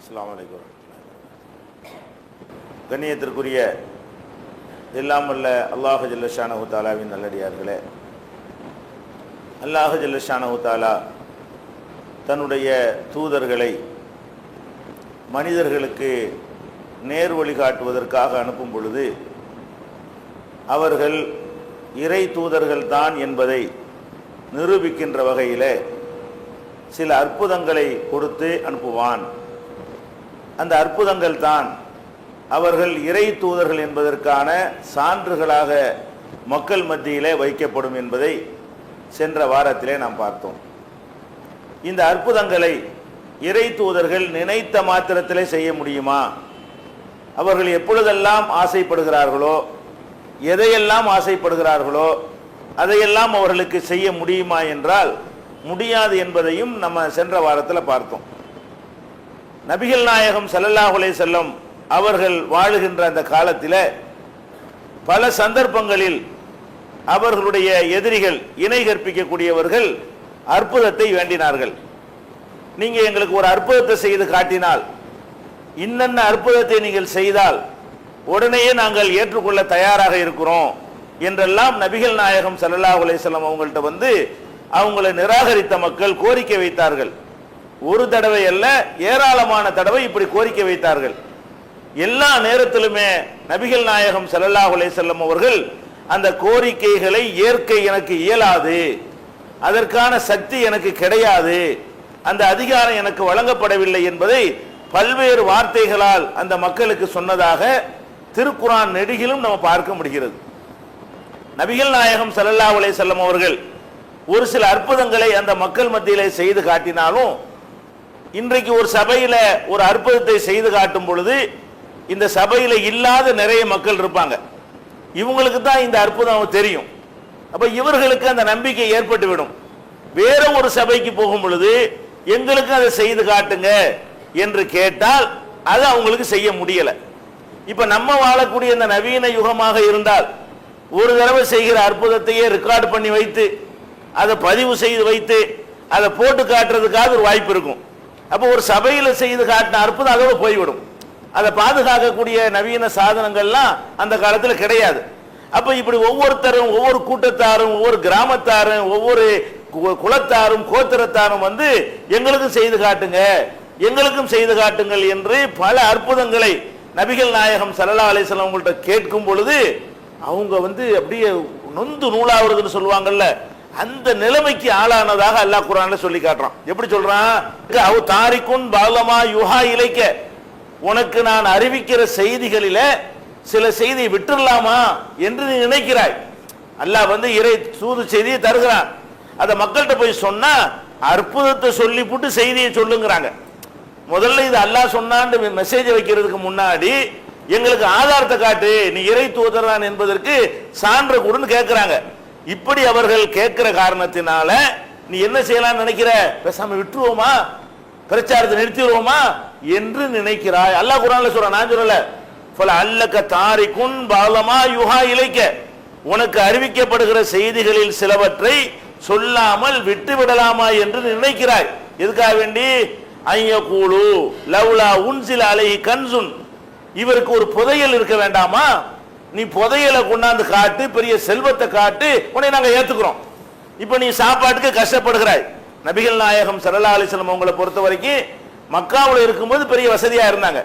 அஸ்லாம் வலைக்கம் கண்ணியத்திற்குரிய எல்லாம் வல்ல அல்லாஹு ஜல்லஷானஹு தாலாவின் நல்லடியார்களே. அல்லாஹு ஜல்லஷானஹு தாலா தன்னுடைய தூதர்களை மனிதர்களுக்கு நேர் வழிகாட்டுவதற்காக அனுப்பும் பொழுது அவர்கள் இறை தூதர்கள் தான் என்பதை நிரூபிக்கின்ற வகையில் சில அற்புதங்களை கொடுத்து அனுப்புவான். அந்த அற்புதங்கள் தான் அவர்கள் இறை தூதர்கள் என்பதற்கான சான்றுகளாக மக்கள் மத்தியிலே வைக்கப்படும் என்பதை சென்ற வாரத்திலே நாம் பார்த்தோம். இந்த அற்புதங்களை இறை தூதர்கள் நினைத்த மாத்திரத்திலே செய்ய முடியுமா? அவர்கள் எப்பொழுதெல்லாம் ஆசைப்படுகிறார்களோ எதையெல்லாம் ஆசைப்படுகிறார்களோ அதையெல்லாம் அவர்களுக்கு செய்ய முடியுமா என்றால் முடியாது என்பதையும் நம்ம சென்ற வாரத்தில் பார்த்தோம். நபிகள் நாயகம் சல்லல்லாஹுலே செல்லம் அவர்கள் வாழுகின்ற அந்த காலத்தில் பல சந்தர்ப்பங்களில் அவர்களுடைய எதிரிகள் இணை கற்பிக்கக்கூடியவர்கள் அற்புதத்தை வேண்டினார்கள். நீங்கள் எங்களுக்கு ஒரு அற்புதத்தை செய்து காட்டினால் இன்னென்ன அற்புதத்தை நீங்கள் செய்தால் உடனேயே நாங்கள் ஏற்றுக்கொள்ள தயாராக இருக்கிறோம் என்றெல்லாம் நபிகள் நாயகம் சல்லல்லாஹ் அலைஹி அவங்கள்ட்ட வந்து அவங்களை நிராகரித்த மக்கள் கோரிக்கை வைத்தார்கள். ஒரு தடவை அல்ல ஏராளமான தடவை இப்படி கோரிக்கை வைத்தார்கள். எல்லா நேரத்திலுமே நபிகள் நாயகம் ஸல்லல்லாஹு அலைஹி அவர்கள் அந்த கோரிக்கைகளை ஏற்க எனக்கு இயலாது அதற்கான சக்தி எனக்கு கிடையாது அந்த அதிகாரம் எனக்கு வழங்கப்படவில்லை என்பதை பல்வேறு வார்த்தைகளால் அந்த மக்களுக்கு சொன்னதாக திருக்குறான் நெடுகிலும் நம்ம பார்க்க முடிகிறது. நபிகள் நாயகம் ஸல்லல்லாஹு அலைஹி அவர்கள் ஒரு சில அற்புதங்களை அந்த மக்கள் மத்தியிலே செய்து காட்டினாலும் இன்றைக்கு ஒரு சபையில ஒரு அற்புதத்தை செய்து காட்டும் பொழுது இந்த சபையில இல்லாத நிறைய மக்கள் இருப்பாங்க. இவங்களுக்கு தான் இந்த அற்புதம் தெரியும். அப்ப இவர்களுக்கு அந்த நம்பிக்கை ஏற்பட்டுவிடும். வேற ஒரு சபைக்கு போகும் பொழுது எங்களுக்கு அதை செய்து காட்டுங்க என்று கேட்டால் அது அவங்களுக்கு செய்ய முடியல. இப்ப நம்ம வாழக்கூடிய இந்த நவீன யுகமாக இருந்தால் ஒரு தடவை செய்கிற அற்புதத்தையே ரெக்கார்ட் பண்ணி வைத்து அதை பதிவு செய்து வைத்து அதை போட்டு காட்டுறதுக்காக ஒரு வாய்ப்பு இருக்கும். அப்போ ஒரு சபையில் செய்து காட்டின அற்புதம் அதோடு போய்விடும். அதை பாதுகாக்கக்கூடிய நவீன சாதனங்கள்லாம் அந்த காலத்தில் கிடையாது. அப்போ இப்படி ஒவ்வொருத்தரும் ஒவ்வொரு கூட்டத்தாரும் ஒவ்வொரு கிராமத்தாரும் ஒவ்வொரு கு- குலத்தாரும் கோத்திரத்தாரும் வந்து எங்களுக்கும் செய்து காட்டுங்க எங்களுக்கும் செய்து காட்டுங்கள் என்று பல அற்புதங்களை நபிகள் நாயகம் சல்லா அலிஸ்லாம் உங்கள்கிட்ட அவங்கள்ட்ட கேட்கும் பொழுது அவங்க வந்து அப்படியே நொந்து நூலாவதுன்னு சொல்லுவாங்கல்ல அந்த நிலைமைக்கு ஆளானதாக அல்லாஹ் குர்ஆன்ல சொல்லி காட்டுறான். எப்படி சொல்றான்? அவ் தாரிக்குன் பாலமா யுஹா இலைக்க. உனக்கு நான் அறிவிக்கிற செய்திகளில சில செய்தியை விட்டுடலாமா என்று நீ நினைக்கிறாய். அல்லாஹ் வந்து இறை சூது செய்தியை தருகிறான். அதை மக்கள்கிட்ட போய் சொன்னா அற்புதத்தை சொல்லி போட்டு செய்தியை சொல்லுங்கிறாங்க. முதல்ல இது அல்லாஹ் சொன்னான்னு மெசேஜ் வைக்கிறதுக்கு முன்னாடி எங்களுக்கு ஆதாரத்தை காட்டு. நீ இறை தூதரான் என்பதற்கு சான்று கூடன்னு கேட்கிறாங்க இப்படி அவர்கள் கேட்கிற காரணத்தினால நீ என்ன செய்யலாம்னு நினைக்கிற? பேசாம விட்டுருவோமா? பிரச்சாரத்தை நிறுத்திடுவோமா என்று நினைக்கிறாய். அல்லாஹ் குரான்ல சொல்ற நான் சொல்லல. பல அல்லக்க தாரிக்குன் பாலமா யுஹா இலைக்க. உனக்கு அறிவிக்கப்படுகிற செய்திகளில் சிலவற்றை சொல்லாமல் விட்டு விடலாமா என்று நினைக்கிறாய். எதுக்காக வேண்டி? ஐய கூழு லவ்லா உன்சில அலை கன்சுன். இவருக்கு ஒரு புதையல் இருக்க வேண்டாமா? நீ புதையலை கொண்டாந்து காட்டு பெரிய செல்வத்தை காட்டு உன்னை நாங்கள் ஏற்றுக்கிறோம் இப்போ நீ சாப்பாட்டுக்கு கஷ்டப்படுகிறாய். நபிகள் நாயகம் சரலா அலிஸ்லம் அவங்களை உங்களை பொறுத்த வரைக்கும் மக்காவில் இருக்கும்போது பெரிய வசதியாக இருந்தாங்க.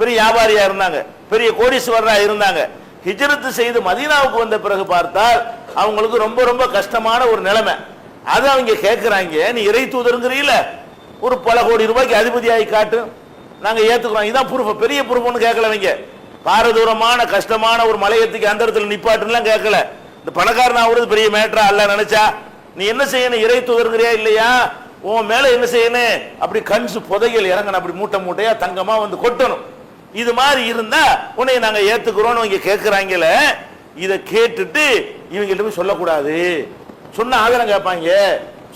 பெரிய வியாபாரியாக இருந்தாங்க. பெரிய கோடீஸ்வரராக இருந்தாங்க. ஹிஜரத்து செய்து மதீனாவுக்கு வந்த பிறகு பார்த்தால் அவங்களுக்கு ரொம்ப ரொம்ப கஷ்டமான ஒரு நிலைமை. அது அவங்க கேட்குறாங்க நீ இறை தூதருங்கிறீல ஒரு பல கோடி ரூபாய்க்கு அதிபதியாகி காட்டு. நாங்கள் ஏற்றுக்கிறோம் இதான் ப்ரூஃப் பெரிய ப்ரூஃப்னு கேட்கலவங்க பாரதூரமான கஷ்டமான ஒரு மலையத்துக்கு அந்த இடத்துல நிப்பாட்டுலாம் கேட்கல. இந்த பணக்காரன் ஆகுறது பெரிய மேட்டரா அல்ல நினைச்சா நீ என்ன செய்யணும்? இறை தூதருங்கிறியா இல்லையா? உன் மேல என்ன செய்யணும்? அப்படி கன்சு புதையல் இறங்கணும் அப்படி மூட்டை மூட்டையா தங்கமா வந்து கொட்டணும். இது மாதிரி இருந்தா உன்னை நாங்க ஏத்துக்கிறோம்னு இங்க கேட்கறாங்கல இதை கேட்டுட்டு இவங்கள்ட்ட போய் சொல்லக்கூடாது. சொன்ன ஆதாரம் கேட்பாங்க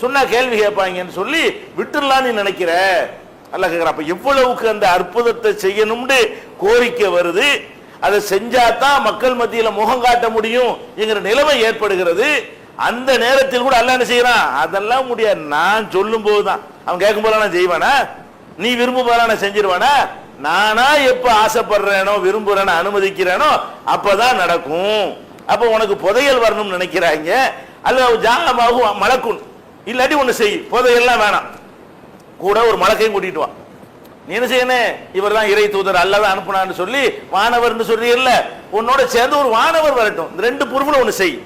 சொன்னா கேள்வி கேட்பாங்கன்னு சொல்லி விட்டுடலாம்னு நினைக்கிற. அல்ல கேட்கிற அப்போ எவ்வளவுக்கு அந்த அற்புதத்தை செய்யணும்னு கோரிக்கை வருது? அதை செஞ்சாதான் மக்கள் மத்தியில் முகம் காட்ட முடியும் என்கிற நிலைமை ஏற்படுகிறது. அந்த நேரத்தில் கூட அல்ல என்ன செய்யறான்? அதெல்லாம் முடியாது. நான் சொல்லும் போதுதான் அவன் கேட்கும் போல நான் செய்வானா? நீ விரும்புவாரா நான் செஞ்சிருவானா? நானா எப்ப ஆசைப்படுறேனோ விரும்புறேனோ அனுமதிக்கிறேனோ அப்பதான் நடக்கும். அப்ப உனக்கு புதையல் வரணும்னு நினைக்கிறாங்க. அல்ல ஜாலமாகும் மலக்குன் இல்லாட்டி ஒண்ணு செய். புதையல்லாம் வேணாம். கூட ஒரு மலக்கையும் கூட்டிட்டு வா. நீ என்ன செய்யணும்? இவர் தான் இறை தூதர் அல்லதான் அனுப்புனான்னு சொல்லி வானவர்னு சொல்றீல்ல உன்னோட சேர்ந்து ஒரு வானவர் வரட்டும். இந்த ரெண்டு பொறுப்புல ஒன்று செய்.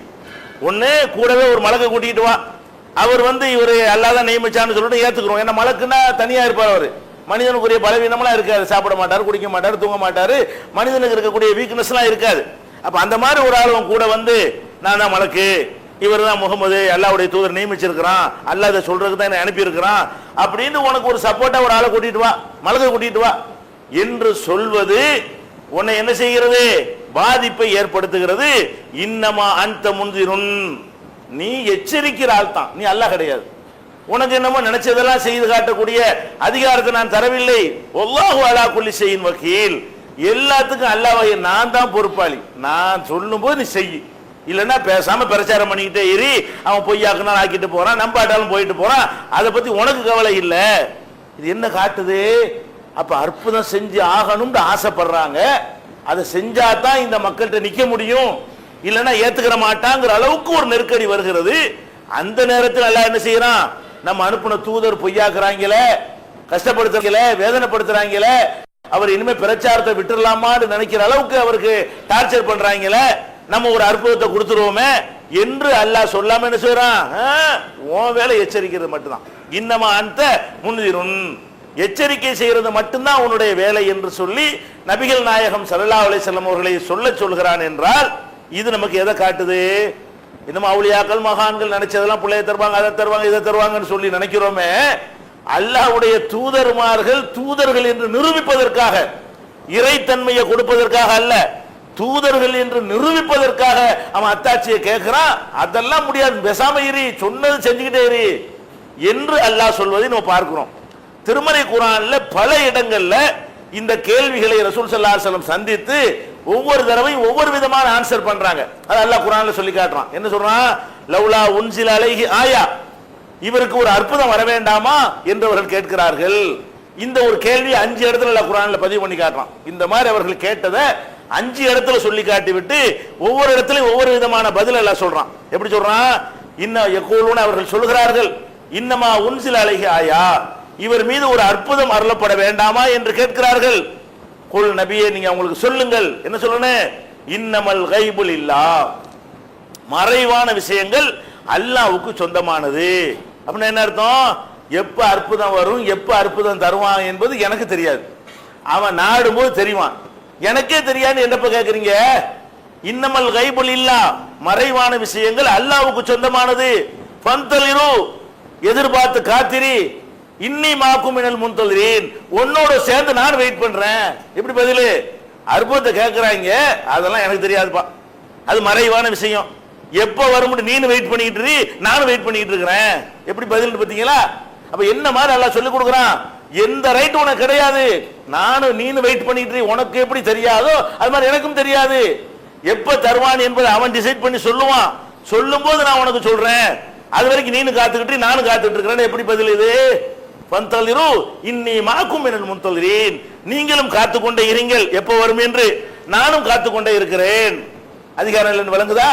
ஒன்று கூடவே ஒரு மலக்கை கூட்டிட்டு வா. அவர் வந்து இவர் அல்லாதான் நியமிச்சான்னு சொல்லிட்டு ஏத்துக்கிறோம். ஏன்னா மலக்குன்னா தனியா இருப்பார் அவர். மனிதனுக்குரிய பலவீனம்லாம் இருக்காது. சாப்பிட மாட்டார் குடிக்க மாட்டார் தூங்க மாட்டார். மனிதனுக்கு இருக்கக்கூடிய வீக்னஸ்லாம் இருக்காது. அப்ப அந்த மாதிரி ஒரு ஆள் கூட வந்து நான் தான் மலக்கு. இவர் தான் முகமது அல்லாவுடைய தூதர் நியமிச்சிருக்கிறான் அல்லாஹ் இதை சொல்றதுக்கு தான் என்னை அனுப்பியிருக்கிறான் அப்படின்னு உனக்கு ஒரு சப்போர்ட்டா ஒரு ஆளை கூட்டிட்டு வா மலகை கூட்டிட்டு வா என்று சொல்வது உன்னை என்ன செய்கிறது? பாதிப்பை ஏற்படுத்துகிறது. இன்னமா அந்த முந்திருன் நீ எச்சரிக்கிற ஆள் தான். நீ அல்லாஹ் கிடையாது. உனக்கு என்னமோ நினைச்சதெல்லாம் செய்து காட்டக்கூடிய அதிகாரத்தை நான் தரவில்லை. ஒல்லாஹு அலா குல்லி செய்யின் வக்கீல். எல்லாத்துக்கும் அல்லாஹ் நான் தான் பொறுப்பாளி. நான் சொல்லும்போது நீ செய் இல்லைன்னா பேசாம பிரச்சாரம் பண்ணிக்கிட்டே இரு. அவன் பொய்யாக்குனா ஆக்கிட்டு போறான் நம்பாட்டாலும் போயிட்டு போறான். அதை பத்தி உனக்கு கவலை இல்லை. இது என்ன காட்டுது? அப்ப அற்புதம் செஞ்சு ஆகணும்னு ஆசைப்படுறாங்க. அதை செஞ்சா தான் இந்த மக்கள்கிட்ட நிக்க முடியும். இல்லைன்னா ஏத்துக்கிற மாட்டாங்கிற அளவுக்கு ஒரு நெருக்கடி வருகிறது. அந்த நேரத்தில் எல்லாம் என்ன செய்யறான்? நம்ம அனுப்புன தூதர் பொய்யாக்குறாங்களே கஷ்டப்படுத்துறாங்களே வேதனைப்படுத்துறாங்களே. அவர் இனிமே பிரச்சாரத்தை விட்டுடலாமான்னு நினைக்கிற அளவுக்கு அவருக்கு டார்ச்சர் பண்றாங்களே. நம்ம ஒரு அற்புதத்தை கொடுத்துருவோமே என்று அல்லாஹ் சொல்லாம என்ன செய்யறான் ஆ, உன் வேலை எச்சரிக்கிறது மட்டும்தான். இன்னமா அந்த முன்னிருன். எச்சரிக்கை செய்யறது மட்டும்தான் உன்னுடைய வேலை என்று சொல்லி நபிகள் நாயகம் சல்லா அலைஹி அவர்களை சொல்ல சொல்கிறான் என்றால் இது நமக்கு எதை காட்டுது? இன்னும் அவுளியாக்கள் மகான்கள் நினைச்சதெல்லாம் பிள்ளைய தருவாங்க அதை தருவாங்க இதை தருவாங்கன்னு சொல்லி நினைக்கிறோமே அல்லாஹ்வுடைய தூதர்மார்கள் தூதர்கள் என்று நிரூபிப்பதற்காக இறைத்தன்மையை கொடுப்பதற்காக அல்ல தூதர்கள் என்று நிரூபிப்பதற்காக அவன் அத்தாட்சியை கேட்கிறான். அதெல்லாம் முடியாது. பெசாம இரு. சொன்னது செஞ்சுக்கிட்டே இரு. என்று அல்லாஹ் சொல்வதை நம்ம பார்க்கிறோம். திருமறை குரான்ல பல இடங்கள்ல இந்த கேள்விகளை ரசூல் சல்லா செல்லம் சந்தித்து ஒவ்வொரு தடவையும் ஒவ்வொரு விதமான ஆன்சர் பண்றாங்க. அது அல்லாஹ் குரான்ல சொல்லி காட்டுறான். என்ன சொல்றான்? லவ்லா உன்சில அழகி ஆயா. இவருக்கு ஒரு அற்புதம் வர வேண்டாமா? என்றவர்கள் கேட்கிறார்கள். இந்த ஒரு கேள்வி அஞ்சு இடத்துல அல்லாஹ் குரான்ல பதிவு பண்ணி காட்டுறான். இந்த மாதிரி அவர்கள் கேட்டதை அஞ்சு இடத்துல சொல்லி காட்டி விட்டு ஒவ்வொரு இடத்துலயும் ஒவ்வொரு விதமான பதில் எல்லாம் சொல்றான். எப்படி சொல்றான்? இன்ன எக்கோலுன்னு அவர்கள் சொல்கிறார்கள் இன்னமா உன் சில அழகி ஆயா இவர் மீது ஒரு அற்புதம் அருளப்பட வேண்டாமா என்று கேட்கிறார்கள். குல் நபியே நீங்க அவங்களுக்கு சொல்லுங்கள். என்ன சொல்லணும் இன்னமல் கைபுல் இல்லா. மறைவான விஷயங்கள் அல்லாவுக்கு சொந்தமானது. அப்படின்னா என்ன அர்த்தம்? எப்ப அற்புதம் வரும் எப்ப அற்புதம் தருவான் என்பது எனக்கு தெரியாது. அவன் நாடும்போது தெரிவான். எனக்கே தெரியாது என்னப்ப கேக்குறீங்க? இன்னமல் கைபுல் இல்லா. மறைவான விஷயங்கள் அல்லாவுக்கு சொந்தமானது. பந்தலிரு எதிர்பார்த்து காத்திரி. இன்னி மாக்கும் மினல் முன்தொழிறேன் உன்னோட சேர்ந்து நான் வெயிட் பண்றேன். எப்படி பதிலு? அற்புதத்தை கேட்கறாங்க அதெல்லாம் எனக்கு தெரியாதுப்பா. அது மறைவான விஷயம். எப்போ வரும்னு நீனு வெயிட் பண்ணிக்கிட்டு இரு, நானும் வெயிட் பண்ணிக்கிட்டு இருக்கிறேன். எப்படி பதில் பாத்தீங்களா அப்ப என்ன மாதிரி நல்லா சொல்லி கொடுக்குறான்? எந்த ரைட் உனக்கு கிடையாது. நானும் நீனு வெயிட் பண்ணிட்டு உனக்கு எப்படி தெரியாதோ? அது மாதிரி எனக்கும் தெரியாது. எப்ப தருவான் என்பதை அவன் டிசைட் பண்ணி சொல்லுவான். சொல்லும் போது நான் உனக்கு சொல்றேன். அது வரைக்கும் நீனு காத்துக்கிட்டு நானும் காத்துட்டு இருக்கிறேன் எப்படி பதில் இது? பந்தளிரு இன்னி மாக்கும் என முன்தொழிறேன் நீங்களும் காத்துக்கொண்டே இருங்கள். எப்போ வரும் என்று நானும் காத்துக்கொண்டே இருக்கிறேன். அதிகாரம் இல்லைன்னு விளங்குதா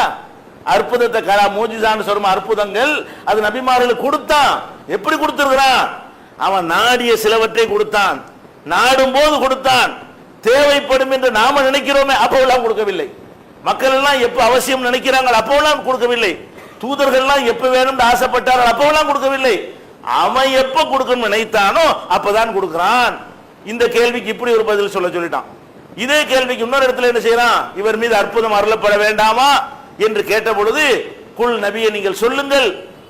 அற்புதத்தை கலா மூஜிசான்னு சொல்லும் அற்புதங்கள். அது நபிமார்களுக்கு கொடுத்தான். எப்படி கொடுத்துருக்கிறான்? அவன் நாடிய சிலவற்றை கொடுத்தான். நாடும் போது கொடுத்தான். தேவைப்படும் என்று நாம நினைக்கிறோமே அப்போலாம் கொடுக்கவில்லை. மக்கள் எல்லாம் எப்ப அவசியம் நினைக்கிறாங்க அப்போலாம் கொடுக்கவில்லை. தூதர்கள்லாம் எப்ப வேணும்னு ஆசைப்பட்டார்கள் அப்போவெல்லாம் கொடுக்கவில்லை. அவன் எப்ப கொடுக்கணும்னு நினைத்தானோ அப்பதான் கொடுக்கிறான். இந்த கேள்விக்கு இப்படி ஒரு பதில் சொல்ல சொல்லிட்டான். இதே கேள்விக்கு இன்னொரு இடத்துல என்ன செய்யறான்? இவர் மீது அற்புதம் அருளப்பட வேண்டாமா? என்று கேட்ட பொழுது குல் நபியை நீங்கள் சொல்லுங்கள்.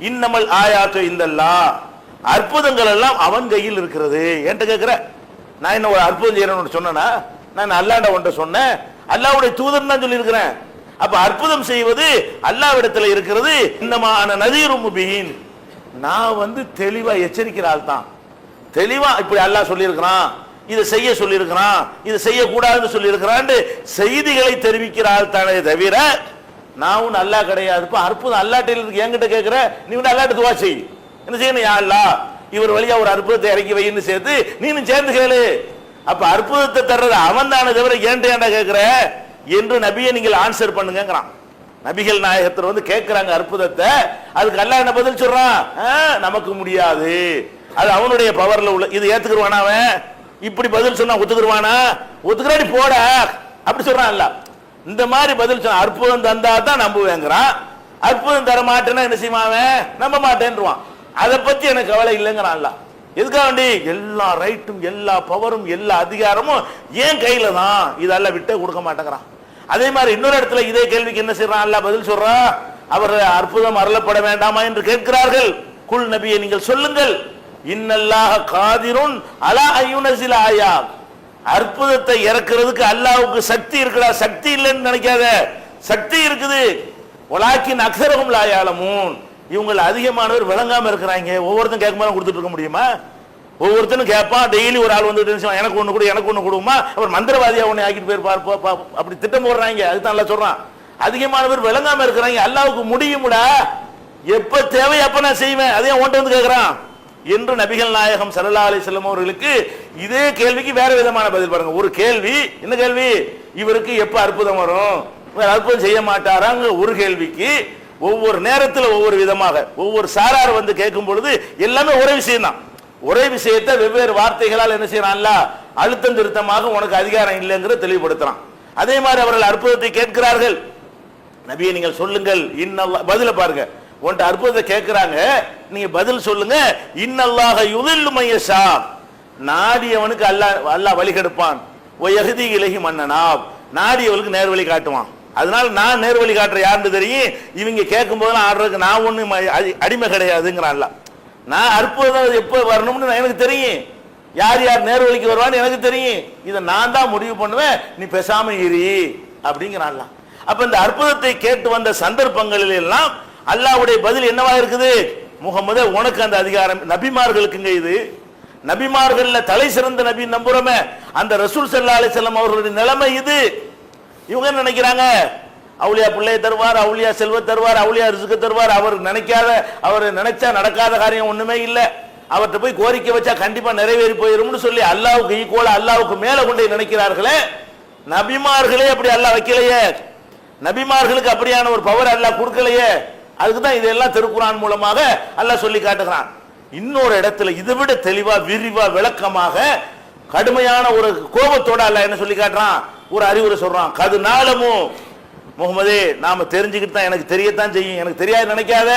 இன்னமல் ஆயாத்து இந்தல்லா. அற்புதங்கள் எல்லாம் அவன் கையில் இருக்கிறது. என்கிட்ட கேட்கிற? நான் என்ன ஒரு அற்புதம் செய்யறேன்னு சொன்னேன்னா நான் அல்லாண்ட ஒன்றை சொன்னேன். அல்லாவுடைய தூதன் தான் சொல்லியிருக்கிறேன். அப்ப அற்புதம் செய்வது அல்லாவிடத்தில் இருக்கிறது. இன்னமான நதீரும் முபீன். நான் வந்து தெளிவா எச்சரிக்கிற ஆள் தான். தெளிவா இப்படி அல்லாஹ் சொல்லியிருக்கிறான். இதை செய்ய சொல்லியிருக்கிறான். இதை செய்யக்கூடாதுன்னு சொல்லியிருக்கிறான்னு செய்திகளை தெரிவிக்கிற ஆள் தானே தவிர நான் ஒன்றும் அல்லாஹ் கிடையாதுப்பா அற்புதம் அல்லாட்டில் இருக்கு என்கிட்ட கேட்கிற நீ வந்து அல்லாட்டு துவா செய். என்ன செய்யணும் யா அல்லா இவர் வழியா ஒரு அற்புதத்தை இறக்கி வைன்னு சேர்த்து நீனும் சேர்ந்து கேளு. அப்ப அற்புதத்தை தர்றது அவன் தானே தவிர ஏன்டா ஏன்டா கேட்கிற என்று நபியை நீங்கள் ஆன்சர் பண்ணுங்கிறான் நபிகள் நாயகத்தில் வந்து கேட்கிறாங்க அற்புதத்தை. அதுக்கு அல்ல என்ன பதில் சொல்றான்? ஆ, நமக்கு முடியாது. அது அவனுடைய பவர்ல உள்ள இது ஏத்துக்குருவானா அவன்? இப்படி பதில் சொன்னா ஒத்துக்குருவானா? ஒத்துக்கிறாடி போட. அப்படி சொல்றான் இல்ல இந்த மாதிரி பதில் சொன்ன அற்புதம் தந்தா தான் நம்புவேங்கிறான். அற்புதம் தர மாட்டேன்னா என்ன செய்வான் அவன்? நம்ப மாட்டேன்றான் அதை பத்தி எனக்கு கவலை இல்லைங்கிறான்ல எதுக்காண்டி எல்லா ரைட்டும் எல்லா பவரும் எல்லா அதிகாரமும் ஏன் கையில தான். இதெல்லாம் விட்டே கொடுக்க மாட்டேங்கிறான். அதே மாதிரி இன்னொரு இடத்துல இதே கேள்விக்கு என்ன செய்யறான் அல்ல பதில் சொல்றான் அவர் அற்புதம் அருளப்பட வேண்டாமா என்று கேட்கிறார்கள். குல் நபியை நீங்கள் சொல்லுங்கள். இன்னல்லாக காதிருன் அலா ஐயுனசில ஆயா. அற்புதத்தை இறக்குறதுக்கு அல்லாவுக்கு சக்தி இருக்குடா. சக்தி இல்லைன்னு நினைக்காத. சக்தி இருக்குது. உலாக்கின் அக்சரகும் லாயாலமூன் இவங்களை அதிகமானவர் விளங்காம இருக்கிறாங்க. ஒவ்வொருத்தரும் கேட்கும்போது கொடுத்துட்டு இருக்க முடியுமா? ஒவ்வொருத்தனும் கேட்பான் டெய்லி ஒரு ஆள் வந்துட்டு எனக்கு ஒன்று கொடு எனக்கு ஒன்று கொடுமா அவர் மந்திரவாதியாக ஒன்று ஆக்கிட்டு போயிருப்பார் போ, அப்படி திட்டம் போடுறாங்க. அதுதான் நல்லா சொல்றான். அதிகமானவர் விளங்காம இருக்கிறாங்க. அல்லாவுக்கு முடியுமுடா. எப்ப தேவை அப்ப நான் செய்வேன். அதே உன்ட்ட வந்து கேட்கிறான் என்று நபிகள் நாயகம் சரலா அலி செல்லம் அவர்களுக்கு இதே கேள்விக்கு வேற விதமான பதில் பாருங்க. ஒரு கேள்வி என்ன கேள்வி? இவருக்கு எப்ப அற்புதம் வரும்? அற்புதம் செய்ய மாட்டாராங்க ஒரு கேள்விக்கு ஒவ்வொரு நேரத்தில் ஒவ்வொரு விதமாக ஒவ்வொரு சாரார் வந்து கேட்கும் பொழுது எல்லாமே ஒரே விஷயம் தான் ஒரே விஷயத்தை வெவ்வேறு வார்த்தைகளால் என்ன செய்யறான்ல அழுத்தம் திருத்தமாக உனக்கு அதிகாரம் இல்லைங்கிறத தெளிவுபடுத்துறான். அதே மாதிரி அவர்கள் அற்புதத்தை கேட்கிறார்கள். நபியை நீங்கள் சொல்லுங்கள் இன்னல்லா பதில பாருங்க. உன்ட்ட அற்புதத்தை கேட்கிறாங்க நீங்க பதில் சொல்லுங்க. இன்னல்லாக யுதில்லு மையஷா நாடியவனுக்கு அல்லாஹ் அல்லாஹ் வழி கெடுப்பான். ஒயகுதி இலகி மன்னனாப் நாடியவனுக்கு நேர்வழி காட்டுவான். அதனால நான் நேர்வழி காட்டுற யாருன்னு தெரியும். இவங்க கேட்கும் போதெல்லாம் ஆடுறதுக்கு நான் ஒன்றும் அடிமை கிடையாதுங்கிறான்ல. நான் அற்புதம் எப்போ வரணும்னு நான் எனக்கு தெரியும். யார் யார் நேர்வழிக்கு வருவான்னு எனக்கு தெரியும். இதை நான் தான் முடிவு பண்ணுவேன். நீ பேசாம இரு அப்படிங்கிறான்லாம் அப்ப இந்த அற்புதத்தை கேட்டு வந்த சந்தர்ப்பங்களில் எல்லாம் அல்லாவுடைய பதில் என்னவா இருக்குது? முகமது உனக்கு அந்த அதிகாரம். நபிமார்களுக்குங்க இது. நபிமார்கள் தலை சிறந்த நபி நம்புறோமே. அந்த ரசூல் சல்லா அலிசல்லாம் அவர்களுடைய நிலைமை இது. இவங்க என்ன நினைக்கிறாங்க? அவுளியா பிள்ளையை தருவார் அவுளியா செல்வ தருவார் அவுளியா ரிசுக்கு தருவார். அவர் நினைக்காத அவர் நினைச்சா நடக்காத காரியம் ஒண்ணுமே இல்லை. அவர்கிட்ட போய் கோரிக்கை வச்சா கண்டிப்பா நிறைவேறி போயிரும்னு சொல்லி அல்லாவுக்கு ஈக்குவலா அல்லாவுக்கு மேல கொண்டு நினைக்கிறார்களே. நபிமார்களே அப்படி அல்லாஹ் வைக்கலையே. நபிமார்களுக்கு அப்படியான ஒரு பவர் அல்லாஹ் கொடுக்கலையே. அதுக்கு தான் இதெல்லாம் திருக்குறான் மூலமாக அல்லாஹ் சொல்லி காட்டுகிறான். இன்னொரு இடத்துல இதை விட தெளிவா விரிவா விளக்கமாக கடுமையான ஒரு கோபத்தோட அல்ல என்ன சொல்லி காட்டுறான்? ஒரு அறிவுரை சொல்றான். கது நாளமும் முகமதே நாம தெரிஞ்சுக்கிட்டு தான் எனக்கு தெரியத்தான் செய்யும். எனக்கு தெரியாது நினைக்காத.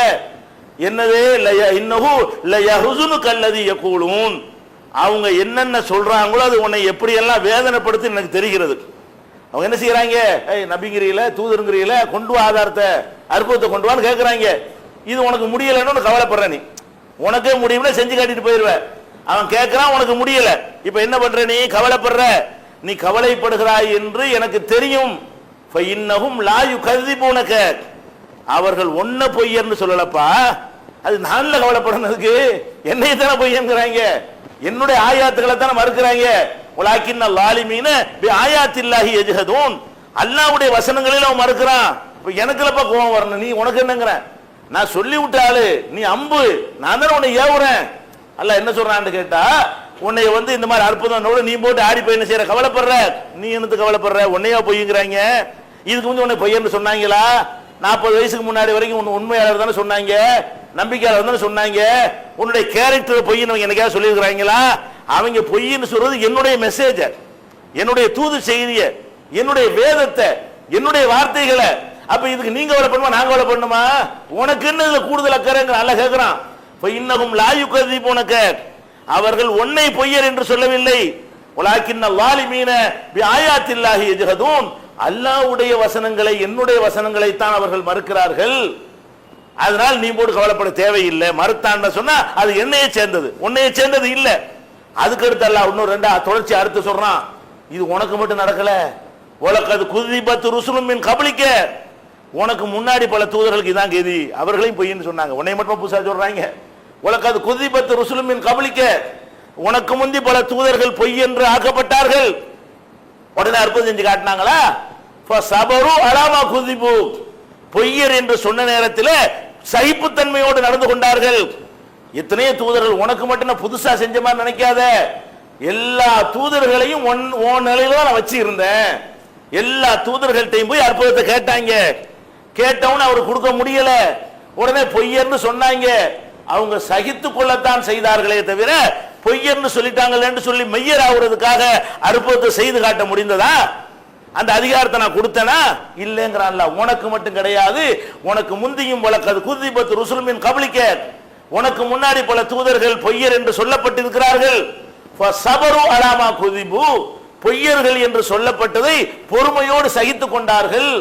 என்னது? இன்னகு இன்னஹு லயஹுசுனு கல்லதி எக்கூலும் அவங்க என்னென்ன சொல்றாங்களோ அது உன்னை எப்படியெல்லாம் வேதனைப்படுத்தி எனக்கு தெரிகிறது. அவங்க என்ன செய்யறாங்க ஏய் நபிங்கிறீல தூதருங்கிறீல கொண்டு வா ஆதாரத்தை. அற்புதத்தை கொண்டு வான்னு கேட்கறாங்க இது உனக்கு முடியலைன்னு கவலைப்படுற நீ. உனக்கே முடியும்னா செஞ்சு காட்டிட்டு போயிருவ. அவன் கேட்கறான் உனக்கு முடியல. இப்ப என்ன பண்ற நீ? கவலைப்படுற. நீ கவலைப்படுகிறாய் என்று எனக்கு தெரியும். இன்னகும் லாயு கருதி போனக்க அவர்கள் ஒன்ன பொய்யர்னு சொல்லலப்பா. அது நான்ல கவலைப்படணுக்கு என்னை தானே பொய்யங்கிறாங்க என்னுடைய ஆயாத்துக்களை தானே மறுக்கிறாங்க. உலாக்கின்ன லாலிமீன ஆயாத்தில்லாஹி எஜ்ஹதூன் அல்லாவுடைய வசனங்களில் அவன் மறுக்கிறான். இப்ப எனக்குலப்பா கோவம் வரணும். நீ உனக்கு என்னங்கிற? நான் சொல்லி விட்டாலு நீ அம்பு. நான் தானே உன்னை ஏவுறேன். அல்ல என்ன சொல்றான்னு கேட்டா உன்னை வந்து இந்த மாதிரி அற்புதம் நோடு நீ போட்டு ஆடி போய் என்ன செய்யற கவலைப்படுற? நீ என்னத்து கவலைப்படுற? உன்னையா பொய்யுங்கிறாங்க. இதுக்கு வந்து உன்னை பொய்யன்னு சொன்னாங்களா? நாற்பது வயசுக்கு முன்னாடி வரைக்கும் உன்னை உண்மையாளர் தானே சொன்னாங்க. நம்பிக்கையாளர் தானே சொன்னாங்க. உன்னுடைய கேரக்டர் பொய்ன்னு அவங்க எனக்காக சொல்லியிருக்கிறாங்களா? அவங்க பொய்ன்னு சொல்றது என்னுடைய மெசேஜ என்னுடைய தூது செய்திய என்னுடைய வேதத்தை என்னுடைய வார்த்தைகளை. அப்ப இதுக்கு நீங்க வேலை பண்ணுமா? நாங்க கவலை பண்ணுமா? உனக்கு என்ன இதுல கூடுதல் அக்கறைங்க நல்லா கேட்கிறான் இப்ப இன்னகும் லாயு கருதி போனக்க. அவர்கள் ஒன்னை பொய்யர் என்று சொல்லவில்லை. உலாக்கின்ன அல்லாஹ்வுடைய வசனங்களை என்னுடைய வசனங்களை தான் அவர்கள் மறுக்கிறார்கள். அதனால் நீ போட்டு கவலைப்பட தேவையில்லை. மறுத்தான்னு சொன்னா அது என்னையே சேர்ந்தது. உன்னையே சேர்ந்தது இல்ல. அதுக்கு அடுத்து அல்ல இன்னும் ரெண்டா தொடர்ச்சி அடுத்து சொல்றான். இது உனக்கு மட்டும் நடக்கல. உனக்கு அது குதிபத்து ருசுலும் மீன் கபலிக்க. உனக்கு முன்னாடி பல தூதர்களுக்கு இதான் கேதி. அவர்களையும் பொய்ன்னு சொன்னாங்க. உன்னை மட்டும் புதுசா சொல்றாங்க. உனக்கு அது குதிபத்து ருசுலுமின் மின் கபலிக்க உனக்கு முந்தி பல தூதர்கள் பொய் என்று ஆக்கப்பட்டார்கள். உடனே அற்புதம் செஞ்சு காட்டினாங்களா? சபரு அலாமா குதிபு. பொய்யர் என்று சொன்ன நேரத்தில் சகிப்புத்தன்மையோடு நடந்து கொண்டார்கள். எத்தனையோ தூதர்கள் உனக்கு மட்டும் புதுசா செஞ்ச மாதிரி நினைக்காத. எல்லா தூதர்களையும் ஒன் ஓ நிலையில தான் நான் வச்சு இருந்தேன் எல்லா தூதர்கள்ட்டையும் போய் அற்புதத்தை கேட்டாங்க. கேட்டவன் அவர் கொடுக்க முடியல. உடனே பொய்யர்னு சொன்னாங்க. அவங்க சகித்து கொள்ளத்தான் செய்தார்களே தவிர பொய்யர்னு சொல்லிட்டாங்களேன்னு சொல்லி மெய்யர் ஆகுறதுக்காக அற்புதத்தை செய்து காட்ட முடிந்ததா? அந்த அதிகாரத்தை நான் கொடுத்தேனா? இல்லைங்கிறான்ல. உனக்கு மட்டும் கிடையாது. உனக்கு முந்தியும் வழக்கது குதிபத்து ருசுல்மின் கபலிக்க. உனக்கு முன்னாடி பல தூதர்கள் பொய்யர் என்று சொல்லப்பட்டிருக்கிறார்கள். சபரு அலாமா குதிபு. பொய்யர்கள் என்று சொல்லப்பட்டதை பொறுமையோடு சகித்துக் கொண்டார்கள்.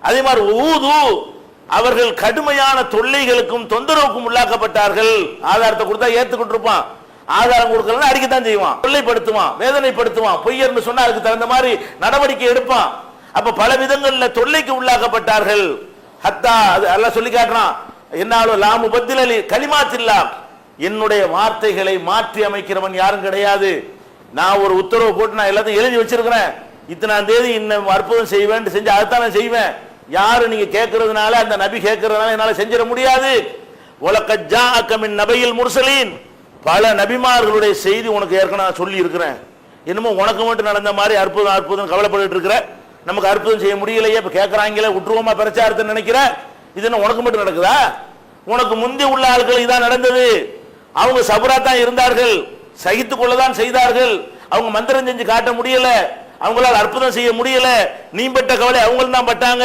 அதே மாதிரி ஊது. அவர்கள் கடுமையான தொல்லைகளுக்கும் தொந்தரவுக்கும் உள்ளாக்கப்பட்டார்கள். ஆதாரத்தை கொடுத்தா ஏத்துக்கிட்டு இருப்பான் ஆதாரம் கொடுக்கலாம் அடிக்கத்தான் செய்வான். தொல்லைப்படுத்துவான் வேதனைப்படுத்துவான். பொய்யர்னு சொன்னா அதுக்கு தகுந்த மாதிரி நடவடிக்கை எடுப்பான். அப்ப பல விதங்கள்ல தொல்லைக்கு உள்ளாக்கப்பட்டார்கள். ஹத்தா அது எல்லாம் சொல்லி காட்டுறான். என்னாலும் லாமு பத்திலி களிமாத்தில்லாம் என்னுடைய வார்த்தைகளை மாற்றி அமைக்கிறவன் யாரும் கிடையாது. நான் ஒரு உத்தரவு போட்டு நான் எல்லாத்தையும் எழுதி வச்சிருக்கிறேன். இத்தனாம் தேதி இன்னும் அற்புதம் செய்வேன் செஞ்சு அதைத்தான் நான் செய்வேன். யாரு நீங்க கேட்கறதுனால அந்த நபி கேட்கறதுனால என்னால செஞ்சிட முடியாது. உலகஜா அக்கமின் நபையில் முர்சலீன். பல நபிமார்களுடைய செய்தி உனக்கு ஏற்கனவே நான் சொல்லி இருக்கிறேன் என்னமோ உனக்கு மட்டும் நடந்த மாதிரி அற்புதம் அற்புதம் கவலைப்பட்டு இருக்கிற. நமக்கு அற்புதம் செய்ய முடியலையே இப்ப கேட்கறாங்களே விட்டுருவோமா பிரச்சாரத்தை நினைக்கிற? இது என்ன உனக்கு மட்டும் நடக்குதா? உனக்கு முந்தி உள்ள ஆட்கள் இதான் நடந்தது. அவங்க சபுரா தான் இருந்தார்கள். சகித்துக் கொள்ளதான் செய்தார்கள். அவங்க மந்திரம் செஞ்சு காட்ட முடியல. அவங்களால் அற்புதம் செய்ய முடியல. நீ பட்ட கவலை அவங்களும் தான் பட்டாங்க.